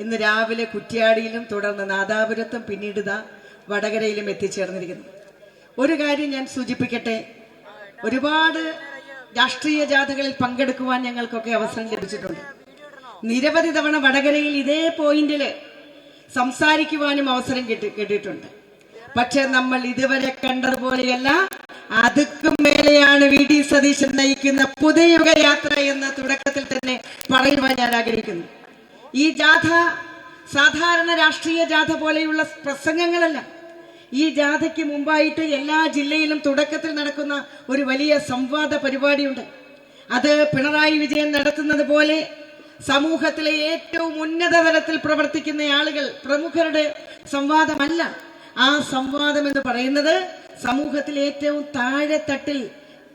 ഇന്ന് രാവിലെ കുറ്റ്യാടിയിലും തുടർന്ന് നാദാപുരത്തും പിന്നീട് ഇതാ വടകരയിലും എത്തിച്ചേർന്നിരിക്കുന്നു. ഒരു കാര്യം ഞാൻ സൂചിപ്പിക്കട്ടെ. ഒരുപാട് രാഷ്ട്രീയ ജാഥകളിൽ പങ്കെടുക്കുവാൻ ഞങ്ങൾക്കൊക്കെ അവസരം ലഭിച്ചിട്ടുണ്ട്. നിരവധി തവണ വടകരയിൽ ഇതേ പോയിന്റിൽ സംസാരിക്കുവാനും അവസരം കിട്ടി കിട്ടിയിട്ടുണ്ട്. പക്ഷെ നമ്മൾ ഇതുവരെ കണ്ടതുപോലെയല്ല അതുക്കും മേലെയാണ് വി ഡി സതീശൻ നയിക്കുന്ന പുതിയുഗ യാത്ര എന്ന തുടക്കത്തിൽ തന്നെ പറയുവാൻ ഞാൻ ആഗ്രഹിക്കുന്നു. ഈ ജാഥ സാധാരണ രാഷ്ട്രീയ ജാഥ പോലെയുള്ള പ്രസംഗങ്ങളല്ല. ഈ ജാഥയ്ക്ക് മുമ്പായിട്ട് എല്ലാ ജില്ലയിലും തുടക്കത്തിൽ നടക്കുന്ന ഒരു വലിയ സംവാദ പരിപാടിയുണ്ട്. അത് പിണറായി വിജയൻ നടത്തുന്നത് പോലെ സമൂഹത്തിലെ ഏറ്റവും ഉന്നത തലത്തിൽ പ്രവർത്തിക്കുന്ന ആളുകൾ പ്രമുഖരുടെ സംവാദമല്ല. ആ സംവാദം എന്ന് പറയുന്നത് സമൂഹത്തിലെ ഏറ്റവും താഴെത്തട്ടിൽ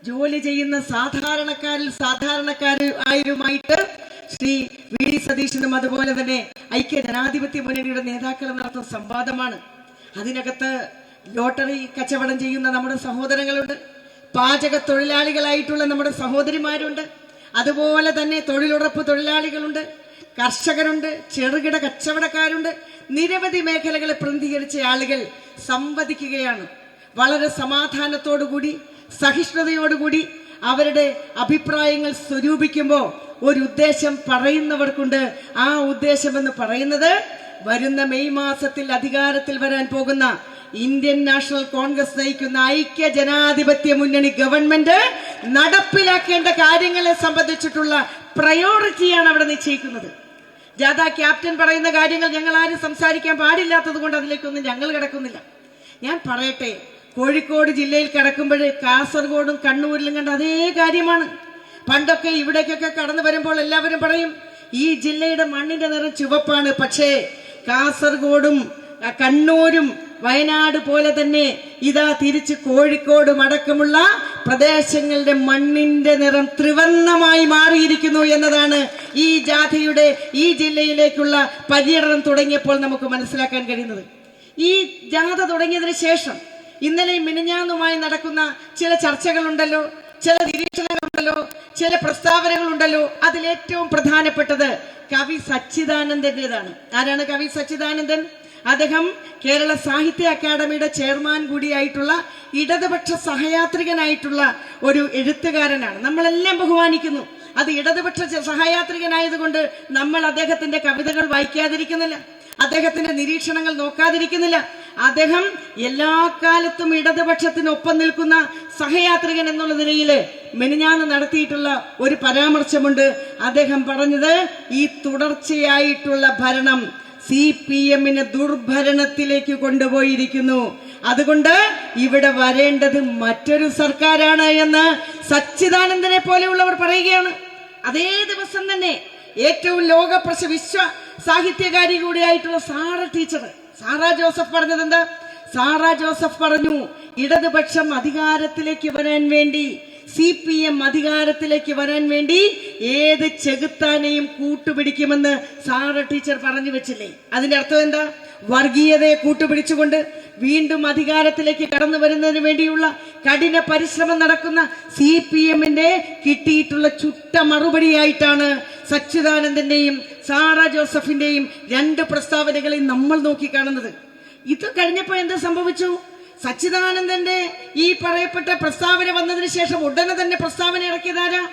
ജോലി ചെയ്യുന്ന സാധാരണക്കാരിൽ സാധാരണക്കാരുമായിട്ട് ശ്രീ വി ഡി അതുപോലെ തന്നെ ഐക്യ ജനാധിപത്യ മുന്നണിയുടെ നേതാക്കളും നടത്തുന്ന സംവാദമാണ്. അതിനകത്ത് ലോട്ടറി കച്ചവടം ചെയ്യുന്ന നമ്മുടെ സഹോദരങ്ങളുണ്ട്. പാചക തൊഴിലാളികളായിട്ടുള്ള നമ്മുടെ സഹോദരിമാരുണ്ട്. അതുപോലെ തന്നെ തൊഴിലുറപ്പ് തൊഴിലാളികളുണ്ട്. കർഷകരുണ്ട് ചെറുകിട കച്ചവടക്കാരുണ്ട്. നിരവധി മേഖലകളെ പ്രതിനിധീകരിച്ച ആളുകൾ സംവദിക്കുകയാണ്. വളരെ സമാധാനത്തോടുകൂടി സഹിഷ്ണുതയോടുകൂടി അവരുടെ അഭിപ്രായങ്ങൾ സ്വരൂപിക്കുമ്പോൾ ഒരു ഉദ്ദേശം പറയുന്നവർക്കുണ്ട്. ആ ഉദ്ദേശം എന്ന് പറയുന്നത് വരുന്ന മെയ് മാസത്തിൽ അധികാരത്തിൽ വരാൻ പോകുന്ന ഇന്ത്യൻ നാഷണൽ കോൺഗ്രസ് നയിക്കുന്ന ഐക്യ ജനാധിപത്യ മുന്നണി ഗവൺമെന്റ് നടപ്പിലാക്കേണ്ട കാര്യങ്ങളെ സംബന്ധിച്ചിട്ടുള്ള പ്രയോറിറ്റിയാണ് അവിടെ നിശ്ചയിക്കുന്നത്. ജാഥ ക്യാപ്റ്റൻ പറയുന്ന കാര്യങ്ങൾ ഞങ്ങൾ ആരും സംസാരിക്കാൻ പാടില്ലാത്തത് കൊണ്ട് അതിലേക്കൊന്നും ഞങ്ങൾ കിടക്കുന്നില്ല. ഞാൻ പറയട്ടെ കോഴിക്കോട് ജില്ലയിൽ കിടക്കുമ്പോൾ കാസർഗോഡും കണ്ണൂരിലും കണ്ട അതേ കാര്യമാണ്. പണ്ടൊക്കെ ഇവിടേക്കൊക്കെ കടന്നു വരുമ്പോൾ എല്ലാവരും പറയും ഈ ജില്ലയുടെ മണ്ണിന്റെ നിറം ചുവപ്പാണ്. പക്ഷേ കാസർഗോഡും കണ്ണൂരും വയനാട് പോലെ തന്നെ ഇതാ തിരിച്ച് കോഴിക്കോടും അടക്കമുള്ള പ്രദേശങ്ങളുടെ മണ്ണിന്റെ നിറം ത്രിവർണമായി മാറിയിരിക്കുന്നു എന്നതാണ് ഈ ജാഥയുടെ ഈ ജില്ലയിലേക്കുള്ള പര്യടനം തുടങ്ങിയപ്പോൾ നമുക്ക് മനസ്സിലാക്കാൻ കഴിയുന്നത്. ഈ ജാഥ തുടങ്ങിയതിന് ശേഷം ഇന്നലെയും മിനിഞ്ഞാന്നുമായി നടക്കുന്ന ചില ചർച്ചകളുണ്ടല്ലോ. ചില നിരീക്ഷണങ്ങളുണ്ടല്ലോ ചില പ്രസ്താവനകളുണ്ടല്ലോ. അതിലേറ്റവും പ്രധാനപ്പെട്ടത് കവി സച്ചിദാനന്ദന്റേതാണ്. ആരാണ് കവി സച്ചിദാനന്ദൻ? അദ്ദേഹം കേരള സാഹിത്യ അക്കാദമിയുടെ ചെയർമാൻ കൂടിയായിട്ടുള്ള ഇടതുപക്ഷ സഹയാത്രികനായിട്ടുള്ള ഒരു എഴുത്തുകാരനാണ്. നമ്മളെല്ലാം ബഹുമാനിക്കുന്നു. അത് ഇടതുപക്ഷ സഹയാത്രികനായതുകൊണ്ട് നമ്മൾ അദ്ദേഹത്തിന്റെ കവിതകൾ വായിക്കാതിരിക്കുന്നില്ല. അദ്ദേഹത്തിന്റെ നിരീക്ഷണങ്ങൾ നോക്കാതിരിക്കുന്നില്ല. അദ്ദേഹം എല്ലാ കാലത്തും ഇടതുപക്ഷത്തിനൊപ്പം നിൽക്കുന്ന സഹയാത്രികൻ എന്നുള്ള നിലയിൽ മെനിഞ്ഞാന്ന് നടത്തിയിട്ടുള്ള ഒരു പരാമർശമുണ്ട്. അദ്ദേഹം പറഞ്ഞത് ഈ തുടർച്ചയായിട്ടുള്ള ഭരണം സി പി എമ്മിനെ ദുർഭരണത്തിലേക്ക് കൊണ്ടുപോയിരിക്കുന്നു. അതുകൊണ്ട് ഇവിടെ വരേണ്ടത് മറ്റൊരു സർക്കാരാണ് എന്ന് സച്ചിദാനന്ദനെ പോലെയുള്ളവർ പറയുകയാണ്. അതേ ദിവസം തന്നെ ഏറ്റവും ലോകപ്രശ വിശ്വ സാഹിത്യകാരി കൂടിയായിട്ടുള്ള സാറ ടീച്ചർ സാറ ജോസഫ് പറഞ്ഞത് എന്താ സാറാ ജോസഫ് പറഞ്ഞു ഇടതുപക്ഷം അധികാരത്തിലേക്ക് വരാൻ വേണ്ടി സി പി എം അധികാരത്തിലേക്ക് വരാൻ വേണ്ടി ഏത് ചെകുത്താനെയും കൂട്ടുപിടിക്കുമെന്ന് സാറ ടീച്ചർ പറഞ്ഞു വെച്ചില്ലേ? അതിന്റെ അർത്ഥം എന്താ? വർഗീയതയെ കൂട്ടുപിടിച്ചുകൊണ്ട് വീണ്ടും അധികാരത്തിലേക്ക് കടന്നു വരുന്നതിന് വേണ്ടിയുള്ള കഠിന പരിശ്രമം നടക്കുന്ന സി പി എമ്മിന്റെ കിട്ടിയിട്ടുള്ള ചുട്ട മറുപടിയായിട്ടാണ് സച്ചിദാനന്ദന്റെയും സാറ ജോസഫിന്റെയും രണ്ട് പ്രസ്താവനകളെയും നമ്മൾ നോക്കിക്കാണുന്നത്. ഇത് കഴിഞ്ഞപ്പോൾ എന്ത് സംഭവിച്ചു? സച്ചിദാനന്ദന്റെ ഈ പറയപ്പെട്ട പ്രസ്താവന വന്നതിന് ശേഷം ഉടനെ തന്നെ പ്രസ്താവന ഇറക്കിയതാരാ?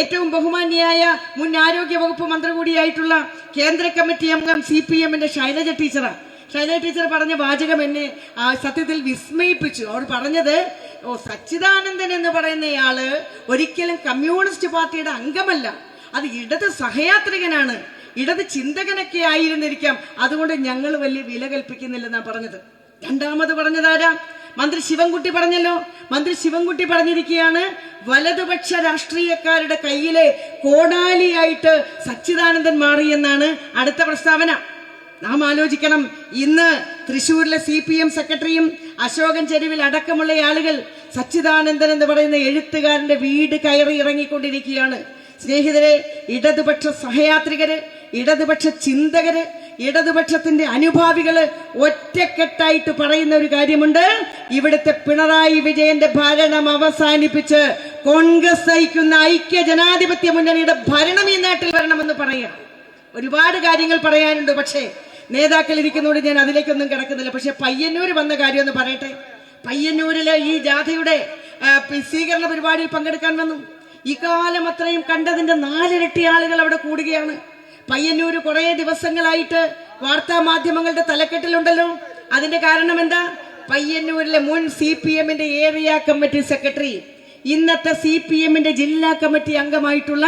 ഏറ്റവും ബഹുമാന്യായ മുൻ ആരോഗ്യ വകുപ്പ് മന്ത്രി കൂടിയായിട്ടുള്ള കേന്ദ്ര കമ്മിറ്റി അംഗം സി പി എമ്മിന്റെ ശൈലജ ടീച്ചറാ. ശൈലജ ടീച്ചർ പറഞ്ഞ വാചകം എന്നെ സത്യത്തിൽ വിസ്മയിപ്പിച്ചു. അവർ പറഞ്ഞത് ഓ സച്ചിദാനന്ദൻ എന്ന് പറയുന്നയാൾ ഒരിക്കലും കമ്മ്യൂണിസ്റ്റ് പാർട്ടിയുടെ അംഗമല്ല. അത് ഇടത് സഹയാത്രികനാണ്. ഇടത് ചിന്തകനൊക്കെ ആയിരുന്നിരിക്കാം. അതുകൊണ്ട് ഞങ്ങൾ വലിയ വില കൽപ്പിക്കുന്നില്ലെന്നാ പറഞ്ഞത്. രണ്ടാമത് പറഞ്ഞതാരാ? മന്ത്രി ശിവൻകുട്ടി പറഞ്ഞല്ലോ. മന്ത്രി ശിവൻകുട്ടി പറഞ്ഞിരിക്കുകയാണ് വലതുപക്ഷ രാഷ്ട്രീയക്കാരുടെ കയ്യിലെ കോടാലിയായിട്ട് സച്ചിദാനന്ദൻ മാറിയെന്നാണ് അടുത്ത പ്രസ്താവന. നാം ആലോചിക്കണം. ഇന്ന് തൃശ്ശൂരിലെ സി പി എം സെക്രട്ടറിയും അശോകൻ ചെരുവിൽ അടക്കമുള്ള ആളുകൾ സച്ചിദാനന്ദൻ എന്ന് പറയുന്ന എഴുത്തുകാരന്റെ വീട് കയറി ഇറങ്ങിക്കൊണ്ടിരിക്കുകയാണ്. സ്നേഹിതരെ ഇടതുപക്ഷ സഹയാത്രികര് ഇടതുപക്ഷ ചിന്തകര് ഇടതുപക്ഷത്തിന്റെ അനുഭാവികൾ ഒറ്റക്കെട്ടായിട്ട് പറയുന്ന ഒരു കാര്യമുണ്ട്. ഇവിടുത്തെ പിണറായി വിജയന്റെ ഭരണം അവസാനിപ്പിച്ച് കോൺഗ്രസ് നയിക്കുന്ന ഐക്യ ജനാധിപത്യ മുന്നണിയുടെ ഭരണം ഈ നാട്ടിൽ വരണമെന്ന് പറയുക. ഒരുപാട് കാര്യങ്ങൾ പറയാനുണ്ട് പക്ഷേ നേതാക്കൾ ഇരിക്കുന്നതുകൊണ്ട് ഞാൻ അതിലേക്കൊന്നും കിടക്കുന്നില്ല. പക്ഷെ പയ്യന്നൂർ വന്ന കാര്യം ഒന്ന് പറയട്ടെ? പയ്യന്നൂരിലെ ഈ ജാഥയുടെ സ്വീകരണ പരിപാടിയിൽ പങ്കെടുക്കാൻ വന്നു. ഇക്കാലം അത്രയും കണ്ടതിന്റെ നാലിരട്ടി ആളുകൾ അവിടെ കൂടുകയാണ്. പയ്യന്നൂർ കുറേ ദിവസങ്ങളായിട്ട് വാർത്താ മാധ്യമങ്ങളുടെ തലക്കെട്ടിലുണ്ടല്ലോ. അതിന്റെ കാരണം എന്താ? പയ്യന്നൂരിലെ മുൻ സി പി എമ്മിന്റെ ഏരിയ കമ്മിറ്റി സെക്രട്ടറി ഇന്നത്തെ സി പി എമ്മിന്റെ ജില്ലാ കമ്മിറ്റി അംഗമായിട്ടുള്ള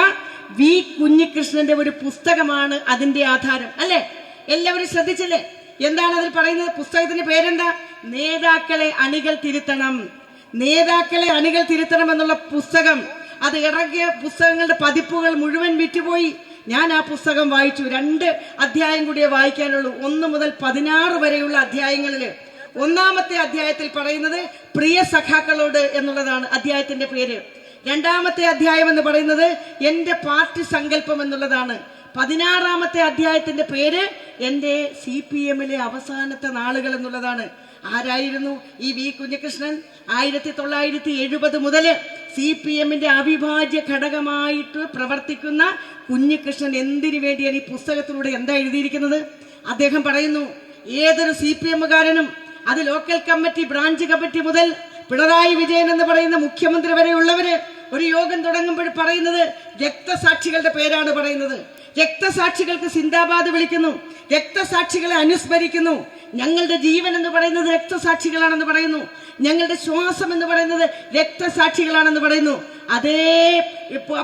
വി കുഞ്ഞികൃഷ്ണന്റെ ഒരു പുസ്തകമാണ് അതിന്റെ ആധാരം. അല്ലെ? എല്ലാവരും ശ്രദ്ധിച്ചില്ലേ? എന്താണ് അതിൽ പറയുന്നത്? പുസ്തകത്തിന്റെ പേരെന്താ? നേതാക്കളെ അണികൾ തിരുത്തണം. നേതാക്കളെ അണികൾ തിരുത്തണം എന്നുള്ള പുസ്തകം. അത് ഇറങ്ങിയ പുസ്തകങ്ങളുടെ പതിപ്പുകൾ മുഴുവൻ വിറ്റുപോയി. ഞാൻ ആ പുസ്തകം വായിച്ചു. രണ്ട് അധ്യായം കൂടിയേ വായിക്കാനുള്ളൂ. ഒന്ന് മുതൽ പതിനാറ് വരെയുള്ള അധ്യായങ്ങളിൽ. ഒന്നാമത്തെ അധ്യായത്തിൽ പറയുന്നത് പ്രിയ സഖാക്കളോട് എന്നുള്ളതാണ് അധ്യായത്തിന്റെ പേര്. രണ്ടാമത്തെ അധ്യായം എന്ന് പറയുന്നത് എന്റെ പാർട്ടി സങ്കല്പം എന്നുള്ളതാണ്. പതിനാറാമത്തെ അധ്യായത്തിന്റെ പേര് എന്റെ സി പി എമ്മിലെ അവസാനത്തെ നാളുകൾ എന്നുള്ളതാണ്. ആരായിരുന്നു? ഈ വി കുഞ്ഞകൃഷ്ണൻ. ആയിരത്തി തൊള്ളായിരത്തി എഴുപത് മുതൽ സി പി എമ്മിന്റെ അവിഭാജ്യ ഘടകമായിട്ട് പ്രവർത്തിക്കുന്ന കുഞ്ഞികൃഷ്ണൻ എന്തിനു വേണ്ടിയാണ് ഈ പുസ്തകത്തിലൂടെ എന്താ എഴുതിയിരിക്കുന്നത്? അദ്ദേഹം പറയുന്നു ഏതൊരു സി പി എമ്മുകാരനും അത് ലോക്കൽ കമ്മിറ്റി ബ്രാഞ്ച് കമ്മിറ്റി മുതൽ പിണറായി വിജയൻ എന്ന് പറയുന്ന മുഖ്യമന്ത്രി വരെയുള്ളവര് ഒരു യോഗം തുടങ്ങുമ്പോൾ പറയുന്നത് രക്തസാക്ഷികളുടെ പേരാണ് പറയുന്നത്. രക്തസാക്ഷികൾക്ക് സിന്ദാബാദ് വിളിക്കുന്നു. രക്തസാക്ഷികളെ അനുസ്മരിക്കുന്നു. ഞങ്ങളുടെ ജീവൻ എന്ന് പറയുന്നത് രക്തസാക്ഷികളാണെന്ന് പറയുന്നു. ഞങ്ങളുടെ ശ്വാസം എന്ന് പറയുന്നത് രക്തസാക്ഷികളാണെന്ന് പറയുന്നു. അതേ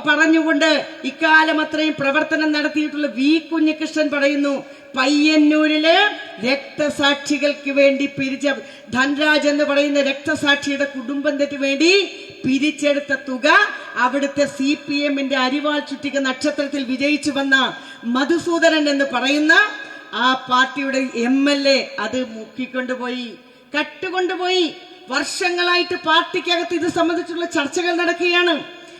പറഞ്ഞുകൊണ്ട് ഇക്കാലം അത്രയും പ്രവർത്തനം നടത്തിയിട്ടുള്ള വി കുഞ്ഞികൃഷ്ണൻ പറയുന്നു പയ്യന്നൂരിൽ രക്തസാക്ഷികൾക്ക് വേണ്ടി പിരിച്ച ധൻരാജ് എന്ന് പറയുന്ന രക്തസാക്ഷിയുടെ കുടുംബത്തിന് വേണ്ടി പിരിച്ചെടുത്ത തുക അവിടുത്തെ സി പി എമ്മിന്റെ അരിവാൾ ചുറ്റിക നക്ഷത്രത്തിൽ വിജയിച്ചു വന്ന മധുസൂദനൻ എന്ന് പറയുന്ന ആ പാർട്ടിയുടെ എം എൽ എ അത് മുക്കിക്കൊണ്ടുപോയി കട്ടുകൊണ്ടുപോയി. വർഷങ്ങളായിട്ട് പാർട്ടിക്കകത്ത് ഇത് സംബന്ധിച്ചുള്ള ചർച്ചകൾ നടക്കുകയാണ്.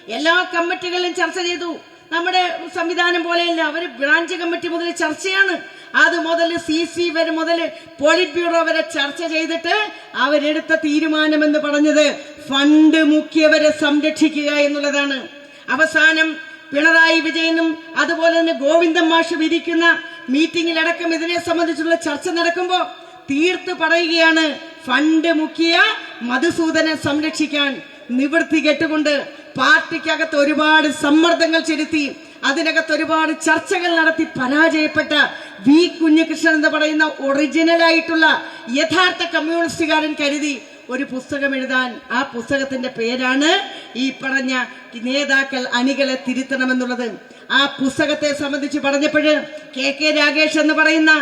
എല്ലാ കമ്മിറ്റികളിലും ചർച്ച ചെയ്തു. നമ്മുടെ സംവിധാനം പോലെയല്ല. അവർ ബ്രാഞ്ച് കമ്മിറ്റി മുതൽ ചർച്ചയാണ്. അത് മുതൽ സി സി വരെ മുതൽ പോളിറ്റ് ബ്യൂറോ വരെ ചർച്ച ചെയ്തിട്ട് അവരെടുത്ത തീരുമാനം എന്ന് പറഞ്ഞത് ഫണ്ട് മുക്കിയവരെ സംരക്ഷിക്കുക എന്നുള്ളതാണ്. അവസാനം പിണറായി വിജയനും അതുപോലെ തന്നെ ഗോവിന്ദൻ മാഷ് വിരിക്കുന്ന മീറ്റിംഗിലടക്കം ഇതിനെ സംബന്ധിച്ചുള്ള ചർച്ച നടക്കുമ്പോൾ തീർത്ത് പറയുകയാണ് ഫണ്ട് മുക്കിയ മധുസൂദനെ സംരക്ഷിക്കാൻ നിവൃത്തി കെട്ടുകൊണ്ട് പാർട്ടിക്കകത്ത് ഒരുപാട് സമ്മർദ്ദങ്ങൾ ചെലുത്തി. അതിനകത്ത് ഒരുപാട് ചർച്ചകൾ നടത്തി പരാജയപ്പെട്ട വി കുഞ്ഞികൃഷ്ണൻ എന്ന് പറയുന്ന ഒറിജിനൽ ആയിട്ടുള്ള യഥാർത്ഥ കമ്മ്യൂണിസ്റ്റുകാരൻ കരുതി ഒരു പുസ്തകം എഴുതാൻ ആ പുസ്തകത്തിന്റെ പേരാണ് ഈ പറഞ്ഞ നേതാക്കൾ അണികളെ തിരുത്തണമെന്നുള്ളത്. ആ പുസ്തകത്തെ സംബന്ധിച്ച് പറഞ്ഞപ്പോഴ് കെ കെ രാഗേഷ് എന്ന് പറയുന്ന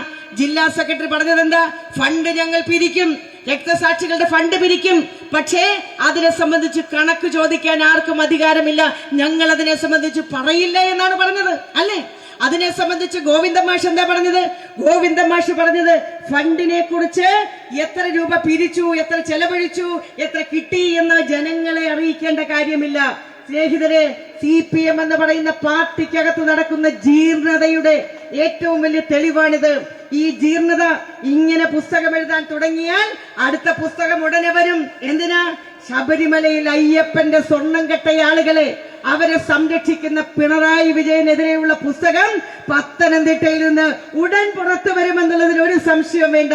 ജില്ലാ സെക്രട്ടറി പറഞ്ഞത് എന്താ ഫണ്ട് ഞങ്ങൾ പിരിക്കും. രക്തസാക്ഷികളുടെ ഫണ്ട് പിരിക്കും. പക്ഷേ അതിനെ സംബന്ധിച്ച് കണക്ക് ചോദിക്കാൻ ആർക്കും അധികാരമില്ല. ഞങ്ങൾ അതിനെ സംബന്ധിച്ച് പറയില്ല എന്നാണ് പറഞ്ഞത്. അല്ലേ? അതിനെ സംബന്ധിച്ച് ഗോവിന്ദ മാഷ് എന്താ പറഞ്ഞത്? ഗോവിന്ദ മാഷ് പറഞ്ഞത് ഫണ്ടിനെ കുറിച്ച് എത്ര രൂപ പിരിച്ചു എത്ര ചെലവഴിച്ചു എത്ര കിട്ടി എന്ന് ജനങ്ങളെ അറിയിക്കേണ്ട കാര്യമില്ല. സ്നേഹിതരെ സി പി എം എന്ന് പറയുന്ന പാർട്ടിക്കകത്ത് നടക്കുന്ന ജീർണതയുടെ ഏറ്റവും വലിയ തെളിവാണിത്. ഈ ജീർണത ഇങ്ങനെ പുസ്തകം എഴുതാൻ തുടങ്ങിയാൽ അടുത്ത പുസ്തകം ഉടനെ വരും. എന്തിനാ? ശബരിമലയിൽ അയ്യപ്പന്റെ സ്വർണം കെട്ട ആളുകളെ അവരെ സംരക്ഷിക്കുന്ന പിണറായി വിജയനെതിരെയുള്ള പുസ്തകം പത്തനംതിട്ടയിൽ നിന്ന് ഉടൻ പുറത്തു വരുമെന്നുള്ളതിൽ ഒരു സംശയം വേണ്ട.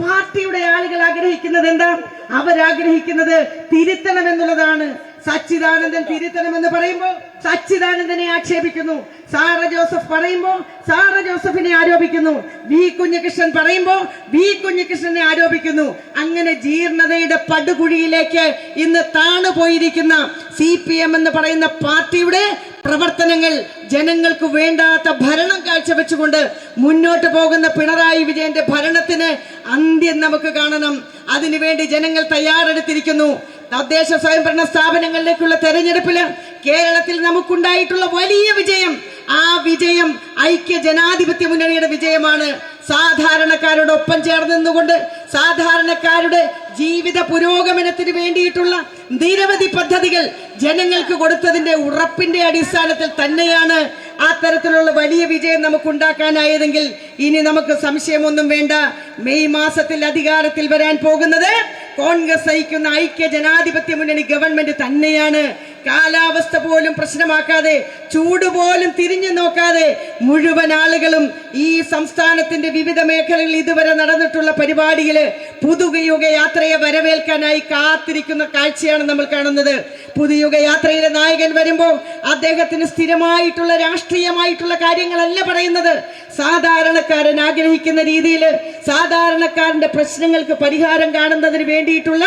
പാർട്ടിയുടെ ആളുകൾ ആഗ്രഹിക്കുന്നത് എന്താ? അവരാഗ്രഹിക്കുന്നത് തിരുത്തണം എന്നുള്ളതാണ് സച്ചിദാനന്ദൻ തിരുത്തണമെന്ന് പറയുമ്പോൾ സച്ചിദാനന്ദനെ ആക്ഷേപിക്കുന്നു. സാറ ജോസഫ് പറയുമ്പോൾ സാറ ജോസഫിനെ ആരോപിക്കുന്നു. വി കുഞ്ഞികൃഷ്ണൻ പറയുമ്പോൾ വി കുഞ്ഞികൃഷ്ണനെ ആരോപിക്കുന്നു. അങ്ങനെ ജീർണതയുടെ പടുകുഴിയിലേക്ക് ഇന്ന് താണുപോയിരിക്കുന്ന സി പി എം എന്ന് പറയുന്ന പാർട്ടിയുടെ പ്രവർത്തനങ്ങൾ ജനങ്ങൾക്ക് വേണ്ടാത്ത ഭരണം കാഴ്ചവെച്ചുകൊണ്ട് മുന്നോട്ട് പോകുന്ന പിണറായി വിജയന്റെ ഭരണത്തിന് അന്ത്യം നമുക്ക് കാണണം. അതിനുവേണ്ടി ജനങ്ങൾ തയ്യാറെടുത്തിരിക്കുന്നു. തദ്ദേശ സ്വയംഭരണ സ്ഥാപനങ്ങളിലേക്കുള്ള തെരഞ്ഞെടുപ്പിൽ കേരളത്തിൽ നമുക്കുണ്ടായിട്ടുള്ള വലിയ വിജയം ആ വിജയം ഐക്യ ജനാധിപത്യ മുന്നണിയുടെ വിജയമാണ്. സാധാരണക്കാരോടൊപ്പം ചേർന്ന് നിന്നുകൊണ്ട് സാധാരണക്കാരുടെ ജീവിത പുരോഗമനത്തിന് വേണ്ടിയിട്ടുള്ള നിരവധി പദ്ധതികൾ ജനങ്ങൾക്ക് കൊടുത്തതിന്റെ ഉറപ്പിന്റെ അടിസ്ഥാനത്തിൽ തന്നെയാണ് ആ തരത്തിലുള്ള വലിയ വിജയം നമുക്ക് ഉണ്ടാക്കാനായതെങ്കിൽ ഇനി നമുക്ക് സംശയമൊന്നും വേണ്ട. മെയ് മാസത്തിൽ അധികാരത്തിൽ വരാൻ പോകുന്നത് കോൺഗ്രസ് നയിക്കുന്ന ഐക്യ ജനാധിപത്യ മുന്നണി ഗവൺമെന്റ് തന്നെയാണ്. കാലാവസ്ഥ പോലും പ്രശ്നമാക്കാതെ ചൂട് പോലും തിരിഞ്ഞു നോക്കാതെ മുഴുവൻ ആളുകളും ഈ സംസ്ഥാനത്തിന്റെ വിവിധ മേഖലകളിൽ ഇതുവരെ നടന്നിട്ടുള്ള പരിപാടിയിൽ പുതുകയുഗ യാത്രയെ വരവേൽക്കാനായി കാത്തിരിക്കുന്ന കാഴ്ചയാണ് നമ്മൾ കാണുന്നത്. പുതുയുഗ യാത്രയിലെ നായകൻ വരുമ്പോൾ അദ്ദേഹത്തിന് സ്ഥിരമായിട്ടുള്ള രാഷ്ട്രീയമായിട്ടുള്ള കാര്യങ്ങളല്ല പറയുന്നത്. സാധാരണക്കാരൻ ആഗ്രഹിക്കുന്ന രീതിയിൽ സാധാരണക്കാരന്റെ പ്രശ്നങ്ങൾക്ക് പരിഹാരം കാണുന്നതിന് വേണ്ടിയിട്ടുള്ള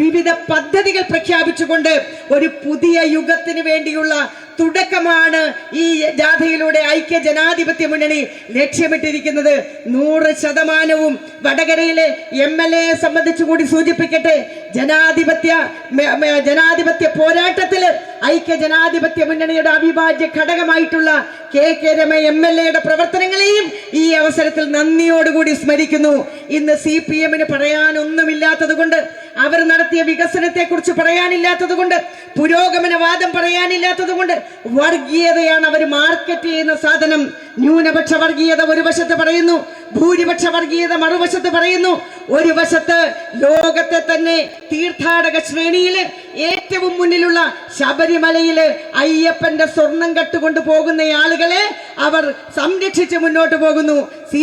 വിവിധ പദ്ധതികൾ പ്രഖ്യാപിച്ചുകൊണ്ട് ഒരു പുതിയ യുഗത്തിന് വേണ്ടിയുള്ള തുടക്കമാണ് ഈ ജാഥയിലൂടെ ഐക്യ ജനാധിപത്യ മുന്നണി ലക്ഷ്യമിട്ടിരിക്കുന്നത്. നൂറ് ശതമാനവും വടകരയിലെ എം എൽ എയെ സംബന്ധിച്ചുകൂടി സൂചിപ്പിക്കട്ടെ ജനാധിപത്യ ജനാധിപത്യ പോരാട്ടത്തിൽ ഐക്യ ജനാധിപത്യ മുന്നണിയുടെ അവിഭാജ്യ ഘടകമായിട്ടുള്ള K K Rama M L എയുടെ പ്രവർത്തനങ്ങളെയും ഈ അവസരത്തിൽ നന്ദിയോടുകൂടി സ്മരിക്കുന്നു. ഇന്ന് സി പി എമ്മിന് പറയാനൊന്നുമില്ലാത്തത് കൊണ്ട് അവർ നടത്തിയ വികസനത്തെ കുറിച്ച് പറയാനില്ലാത്തത് കൊണ്ട് പുരോഗമനവാദം പറയാനില്ലാത്തത് കൊണ്ട് വർഗീയതയാണ് അവർ മാർക്കറ്റ് ചെയ്യുന്ന സാധനം. ന്യൂനപക്ഷ വർഗീയത ഒരു വശത്ത് പറയുന്നു ഭൂരിപക്ഷ വർഗീയത മറുവശത്ത് പറയുന്നു. ഒരു വശത്ത് ലോകത്തെ തന്നെ തീർത്ഥാടക ശ്രേണിയിൽ ഏറ്റവും മുന്നിലുള്ള ശബരിമലയിൽ അയ്യപ്പന്റെ സ്വർണം കട്ടുകൊണ്ട് പോകുന്ന ആളുകളെ അവർ സംരക്ഷിച്ച് മുന്നോട്ട് പോകുന്നു. സി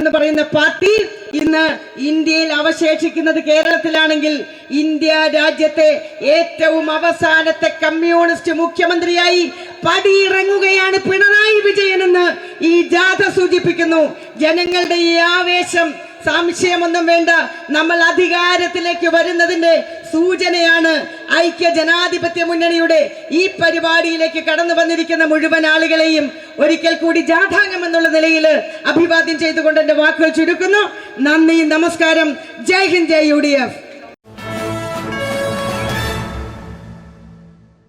എന്ന് പറയുന്ന പാർട്ടി ഇന്ന് ഇന്ത്യയിൽ അവശേഷിക്കുന്നത് കേരളത്തിലാണെങ്കിൽ ഇന്ത്യ രാജ്യത്തെ ഏറ്റവും അവസാനത്തെ കമ്മ്യൂണിസ്റ്റ് മുഖ്യമന്ത്രിയായി പടിയിറങ്ങുകയാണ് പിണറായി വിജയൻ എന്ന് ഈ ജാഥ സൂചിപ്പിക്കുന്നു. ജനങ്ങളുടെ ഈ ആവേശം സംശയമൊന്നും വേണ്ട. നമ്മൾ അധികാരത്തിലേക്ക് വരുന്നതിന്റെ സൂചനയാണ് ഐക്യ ജനാധിപത്യ മുന്നണിയുടെ ഈ പരിപാടിയിലേക്ക് കടന്നു വന്നിരിക്കുന്ന മുഴുവൻ ആളുകളെയും ഒരിക്കൽ കൂടി ജാഥാംഗം എന്നുള്ള നിലയിൽ അഭിവാദ്യം ചെയ്തുകൊണ്ട് എന്റെ വാക്കുകൾ ചുരുക്കുന്നു. നന്ദി നമസ്കാരം. Jai Hind Jai U D F.